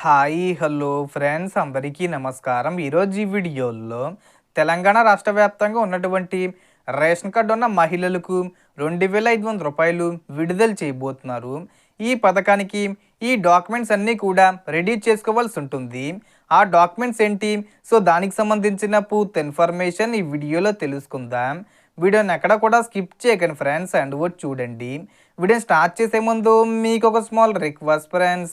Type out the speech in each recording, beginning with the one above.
Hi hello friends. అందరికీ నమస్కారం. ఈరోజు ఈ వీడియోలో తెలంగాణ రాష్ట్ర వ్యాప్తంగా ఉన్నటువంటి రేషన్ కార్డు ఉన్న మహిళలకు రెండు వేల ఐదు వందల రూపాయలు విడుదల చేయబోతున్నారు. ఈ పథకానికి ఈ డాక్యుమెంట్స్ అన్నీ కూడా రెడీ చేసుకోవాల్సి ఉంటుంది. ఆ డాక్యుమెంట్స్ ఏంటి? సో దానికి సంబంధించిన పూర్తి ఇన్ఫర్మేషన్ ఈ వీడియోలో తెలుసుకుందాం. వీడియోని ఎక్కడ కూడా స్కిప్ చేయకండి ఫ్రెండ్స్ అండ్ వచ్చి చూడండి. వీడియో స్టార్ట్ చేసే ముందు మీకు ఒక small request friends.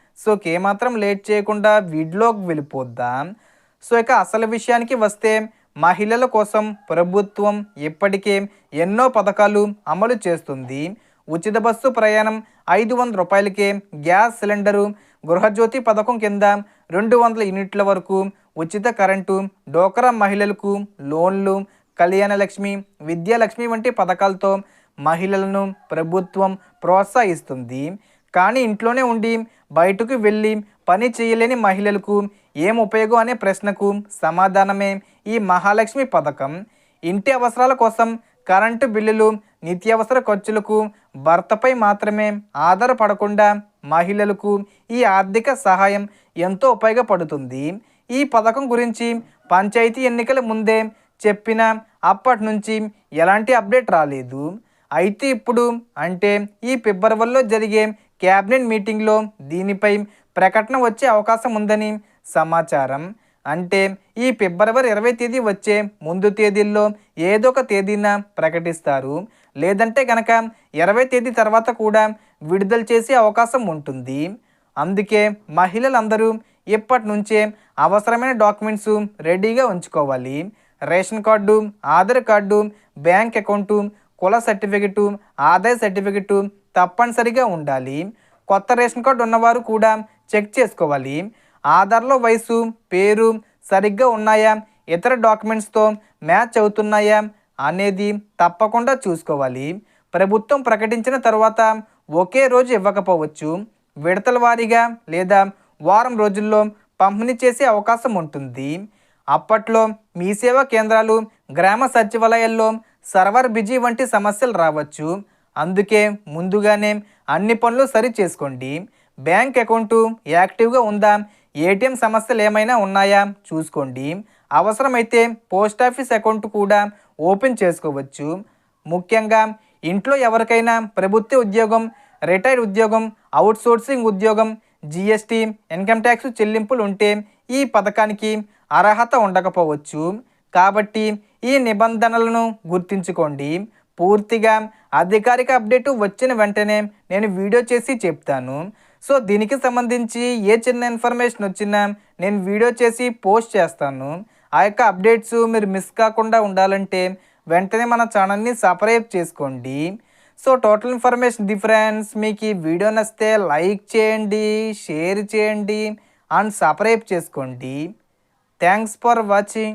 సో ఏమాత్రం లేట్ చేయకుండా వీడియోకి వెళ్ళిపోద్దాం? సో ఇక అసలు విషయానికి వస్తే మహిళల కోసం ప్రభుత్వం ఇప్పటికే ఎన్నో పథకాలు అమలు చేస్తుంది. ఉచిత బస్సు ప్రయాణం ఐదు వందల రూపాయలకే గ్యాస్ సిలిండరు గృహజ్యోతి పథకం కింద రెండు వందల యూనిట్ల వరకు ఉచిత కరెంటు డోకరా మహిళలకు లోన్లు కళ్యాణ లక్ష్మి విద్యాలక్ష్మి వంటి పథకాలతో మహిళలను ప్రభుత్వం ప్రోత్సహిస్తుంది. కానీ ఇంట్లోనే ఉండి బయటకు వెళ్ళి పని చేయలేని మహిళలకు ఏం ఉపయోగం అనే ప్రశ్నకు సమాధానమే ఈ మహాలక్ష్మి పథకం. ఇంటి అవసరాల కోసం కరెంటు బిల్లులు నిత్యావసర ఖర్చులకు భర్తపై మాత్రమే ఆధారపడకుండా మహిళలకు ఈ ఆర్థిక సహాయం ఎంతో ఉపయోగపడుతుంది. ఈ పథకం గురించి పంచాయతీ ఎన్నికల ముందే చెప్పిన అప్పటి నుంచి ఎలాంటి అప్డేట్ రాలేదు. అయితే ఇప్పుడు అంటే ఈ ఫిబ్రవరిలో జరిగే క్యాబినెట్ మీటింగ్లో దీనిపై ప్రకటన వచ్చే అవకాశం ఉందని సమాచారం. అంటే ఈ ఫిబ్రవరి ఇరవై తేదీ వచ్చే ముందు తేదీల్లో ఏదో ఒక తేదీన ప్రకటిస్తారు. లేదంటే కనుక ఇరవై తేదీ తర్వాత కూడా విడుదల చేసే అవకాశం ఉంటుంది. అందుకే మహిళలందరూ ఇప్పటి నుంచే అవసరమైన డాక్యుమెంట్స్ రెడీగా ఉంచుకోవాలి. Ration card Aadhaar card bank account కుల సర్టిఫికెట్ ఆదాయ సర్టిఫికెట్ తప్పనిసరిగా ఉండాలి. కొత్త రేషన్ కార్డు ఉన్నవారు కూడా చెక్ చేసుకోవాలి. ఆధార్లో వయసు పేరు సరిగ్గా ఉన్నాయా ఇతర డాక్యుమెంట్స్తో మ్యాచ్ అవుతున్నాయా అనేది తప్పకుండా చూసుకోవాలి. ప్రభుత్వం ప్రకటించిన తర్వాత ఒకే రోజు ఇవ్వకపోవచ్చు. విడతల వారీగా లేదా వారం రోజుల్లో పంపిణీ చేసే అవకాశం ఉంటుంది. అప్పట్లో మీ సేవా కేంద్రాలు గ్రామ సచివాలయాల్లో సర్వర్ బిజీ వంటి సమస్యలు రావచ్చు. అందుకే ముందుగానే అన్ని పనులు సరి చేసుకోండి. బ్యాంక్ అకౌంటు యాక్టివ్గా ఉందా? ఏటీఎం సమస్యలు ఏమైనా ఉన్నాయా? చూసుకోండి. అవసరమైతే పోస్ట్ ఆఫీస్ అకౌంట్ కూడా ఓపెన్ చేసుకోవచ్చు. ముఖ్యంగా ఇంట్లో ఎవరికైనా ప్రభుత్వ ఉద్యోగం రిటైర్డ్ ఉద్యోగం అవుట్సోర్సింగ్ ఉద్యోగం జిఎస్టీ ఇన్కమ్ ట్యాక్స్ చెల్లింపులు ఉంటే ఈ పథకానికి అర్హత ఉండకపోవచ్చు. కాబట్టి ఈ నిబంధనలను గుర్తుంచుకోండి. పూర్తిగా అధికారిక అప్డేట్ వచ్చిన వెంటనే నేను వీడియో చేసి చెప్తాను. సో దీనికి సంబంధించి ఏ చిన్న ఇన్ఫర్మేషన్ వచ్చినా నేను వీడియో చేసి పోస్ట్ చేస్తాను. ఆ యొక్క అప్డేట్స్ మీరు మిస్ కాకుండా ఉండాలంటే వెంటనే మన ఛానల్ని సబ్స్క్రైబ్ చేసుకోండి. సో టోటల్ ఇన్ఫర్మేషన్ డిఫరెన్స్ మీకు ఈ వీడియో నచ్చితే లైక్ చేయండి షేర్ చేయండి అండ్ సబ్స్క్రైబ్ చేసుకోండి. Thanks for watching.